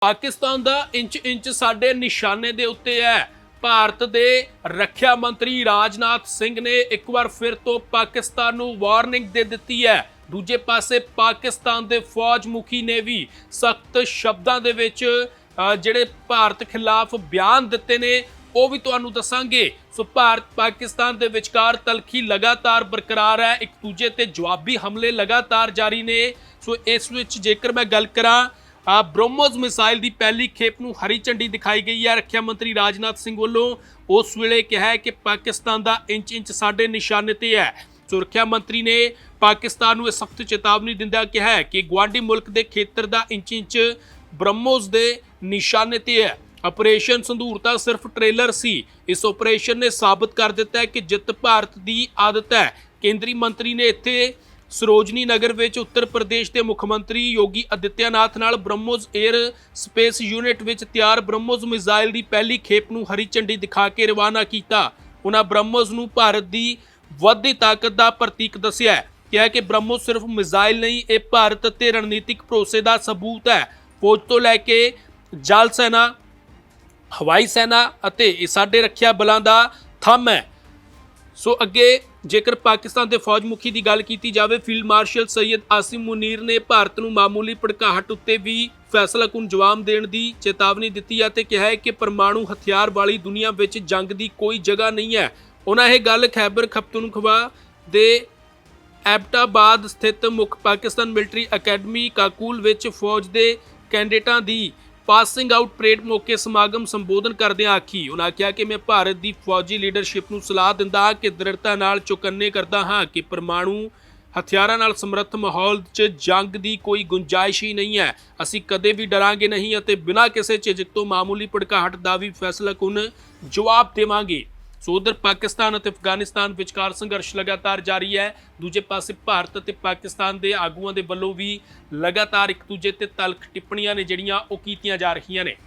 ਪਾਕਿਸਤਾਨ ਦਾ inch inch ਸਾਡੇ ਨਿਸ਼ਾਨੇ ਦੇ ਉੱਤੇ ਹੈ। ਭਾਰਤ ਦੇ ਰੱਖਿਆ ਮੰਤਰੀ ਰਾਜਨਾਥ ਸਿੰਘ ਨੇ ਇੱਕ ਵਾਰ ਫਿਰ ਤੋਂ ਪਾਕਿਸਤਾਨ ਨੂੰ ਵਾਰਨਿੰਗ ਦੇ ਦਿੱਤੀ ਹੈ। ਦੂਜੇ ਪਾਸੇ ਪਾਕਿਸਤਾਨ ਦੇ ਫੌਜ ਮੁਖੀ ਨੇ ਵੀ ਸਖਤ ਸ਼ਬਦਾਂ ਦੇ ਵਿੱਚ ਜਿਹੜੇ ਭਾਰਤ ਖਿਲਾਫ ਬਿਆਨ ਦਿੱਤੇ ਨੇ, ਉਹ ਵੀ ਤੁਹਾਨੂੰ ਦੱਸਾਂਗੇ। ਸੋ ਭਾਰਤ ਪਾਕਿਸਤਾਨ ਦੇ ਵਿਚਕਾਰ ਤਲਖੀ ਲਗਾਤਾਰ ਬਰਕਰਾਰ ਹੈ। ਇੱਕ ਦੂਜੇ ਤੇ ਜਵਾਬੀ ਹਮਲੇ ਲਗਾਤਾਰ ਜਾਰੀ ਨੇ। ਸੋ ਇਸ ਵਿੱਚ ਜੇਕਰ ਮੈਂ ਗੱਲ ਕਰਾਂ ਬ੍ਰਹਮੋਸ ਮਿਸਾਈਲ ਦੀ ਪਹਿਲੀ ਖੇਪ ਨੂੰ ਹਰੀ ਝੰਡੀ ਦਿਖਾਈ ਗਈ ਹੈ। ਰੱਖਿਆ ਮੰਤਰੀ ਰਾਜਨਾਥ ਸਿੰਘ ਵੱਲੋਂ ਉਸ ਵੇਲੇ ਕਿਹਾ ਕਿ ਪਾਕਿਸਤਾਨ ਦਾ ਇੰਚ ਇੰਚ ਸਾਡੇ ਨਿਸ਼ਾਨੇ ਤੇ ਹੈ। ਸੁਰੱਖਿਆ ਮੰਤਰੀ ਨੇ ਪਾਕਿਸਤਾਨ ਨੂੰ ਇਹ ਸਖਤ ਚੇਤਾਵਨੀ ਦਿੰਦਿਆਂ ਕਿਹਾ ਕਿ ਗਵਾਂਢੀ ਮੁਲਕ ਦੇ ਖੇਤਰ ਦਾ ਇੰਚ ਇੰਚ ਬ੍ਰਹਮੋਸ ਦੇ ਨਿਸ਼ਾਨੇ ਤੇ ਹੈ। ਆਪਰੇਸ਼ਨ ਸੰਧੂਰ ਤਾਂ ਸਿਰਫ ਟ੍ਰੇਲਰ ਸੀ। ਇਸ ਆਪਰੇਸ਼ਨ ਨੇ ਸਾਬਤ ਕਰ ਦਿੱਤਾ ਹੈ ਕਿ ਜਿੱਤ ਭਾਰਤ ਦੀ ਆਦਤ ਹੈ। ਕੇਂਦਰੀ ਮੰਤਰੀ ਨੇ ਇੱਥੇ ਸਰੋਜਨੀ ਨਗਰ ਵਿੱਚ ਉੱਤਰ ਪ੍ਰਦੇਸ਼ ਦੇ ਮੁੱਖ ਮੰਤਰੀ ਯੋਗੀ ਅਦਿੱਤਿਆਨਾਥ ਨਾਲ ਬ੍ਰਹਮੋਸ 에ਅਰ ਸਪੇਸ ਯੂਨਿਟ ਵਿੱਚ ਤਿਆਰ ਬ੍ਰਹਮੋਸ ਮਿਜ਼ਾਈਲ ਦੀ ਪਹਿਲੀ ਖੇਪ ਨੂੰ ਹਰੀ ਝੰਡੀ ਦਿਖਾ ਕੇ ਰਵਾਨਾ ਕੀਤਾ। ਉਹਨਾਂ ਬ੍ਰਹਮੋਸ ਨੂੰ ਭਾਰਤ ਦੀ ਵੱਧਦੀ ਤਾਕਤ ਦਾ ਪ੍ਰਤੀਕ ਦੱਸਿਆ ਹੈ। ਕਿਹਾ ਕਿ ਬ੍ਰਹਮੋਸ ਸਿਰਫ ਮਿਜ਼ਾਈਲ ਨਹੀਂ, ਇਹ ਭਾਰਤ ਅਤੇ ਰਣਨੀਤਿਕ ਭਰੋਸੇ ਦਾ ਸਬੂਤ ਹੈ। ਫੌਜ ਤੋਂ ਲੈ ਕੇ ਜਲ ਸੈਨਾ, ਹਵਾਈ ਸੈਨਾ ਅਤੇ ਇਹ ਸਾਡੇ ਰੱਖਿਆ ਬਲਾਂ ਦਾ ਥੰਮ ਹੈ। ਸੋ ਅੱਗੇ ਜੇਕਰ ਪਾਕਿਸਤਾਨ ਦੇ ਫੌਜ ਮੁਖੀ ਦੀ ਗੱਲ ਕੀਤੀ ਜਾਵੇ, ਫੀਲਡ ਮਾਰਸ਼ਲ ਸੈਯਦ ਆਸਿਮ ਮੁਨੀਰ ਨੇ ਭਾਰਤ ਨੂੰ ਮਾਮੂਲੀ ਭੜਕਾਹਟ ਉੱਤੇ ਵੀ ਫੈਸਲਾਕੁਨ ਜਵਾਬ ਦੇਣ ਦੀ ਚੇਤਾਵਨੀ ਦਿੱਤੀ ਹੈ ਤੇ ਕਿਹਾ ਹੈ ਕਿ ਪਰਮਾਣੂ ਹਥਿਆਰ ਵਾਲੀ ਦੁਨੀਆ ਵਿੱਚ ਜੰਗ ਦੀ ਕੋਈ ਜਗ੍ਹਾ ਨਹੀਂ ਹੈ। ਉਹਨਾਂ ਇਹ ਗੱਲ ਖੈਬਰ ਖਪਤੂਨਖਵਾ ਦੇ ਐਬਟਾਬਾਦ ਸਥਿਤ ਮੁੱਖ ਪਾਕਿਸਤਾਨ ਮਿਲਟਰੀ ਅਕੈਡਮੀ ਕਾਕੂਲ ਵਿੱਚ ਫੌਜ ਦੇ ਕੈਂਡੀਡੇਟਾਂ ਦੀ ਪਾਸਿੰਗ ਆਊਟ ਪਰੇਡ ਮੌਕੇ ਸਮਾਗਮ ਸੰਬੋਧਨ ਕਰਦਿਆਂ ਆਖੀ, ਉਹਨਾਂ ਕਿਹਾ ਕਿ ਮੈਂ ਭਾਰਤ ਦੀ ਫੌਜੀ ਲੀਡਰਸ਼ਿਪ ਨੂੰ ਸਲਾਹ ਦਿੰਦਾ ਹਾਂ ਕਿ ਦ੍ਰਿੜਤਾ ਨਾਲ ਚੁਕੰਨੇ ਕਰਦਾ ਹਾਂ ਕਿ ਪਰਮਾਣੂ ਹਥਿਆਰਾਂ ਨਾਲ ਸਮਰੱਥ ਮਾਹੌਲ 'ਚ ਜੰਗ ਦੀ ਕੋਈ ਗੁੰਜਾਇਸ਼ ਹੀ ਨਹੀਂ ਹੈ। ਅਸੀਂ ਕਦੇ ਵੀ ਡਰਾਂਗੇ ਨਹੀਂ ਅਤੇ ਬਿਨਾਂ ਕਿਸੇ ਝਿਜਕ ਤੋਂ ਮਾਮੂਲੀ ਭੜਕਾਹਟ ਦਾ ਵੀ ਫੈਸਲਾ ਕੁਨ ਜਵਾਬ ਦੇਵਾਂਗੇ। ਸੋ ਉਧਰ ਪਾਕਿਸਤਾਨ ਅਤੇ ਅਫਗਾਨਿਸਤਾਨ ਵਿਚਕਾਰ ਸੰਘਰਸ਼ ਲਗਾਤਾਰ ਜਾਰੀ ਹੈ। ਦੂਜੇ ਪਾਸੇ ਭਾਰਤ ਅਤੇ ਪਾਕਿਸਤਾਨ ਦੇ ਆਗੂਆਂ ਦੇ ਵੱਲੋਂ ਵੀ ਲਗਾਤਾਰ ਇੱਕ ਦੂਜੇ ਤੇ ਤਲਖ ਟਿੱਪਣੀਆਂ ਨੇ ਜਿਹੜੀਆਂ ਉਹ ਕੀਤੀਆਂ ਜਾ ਰਹੀਆਂ ਨੇ।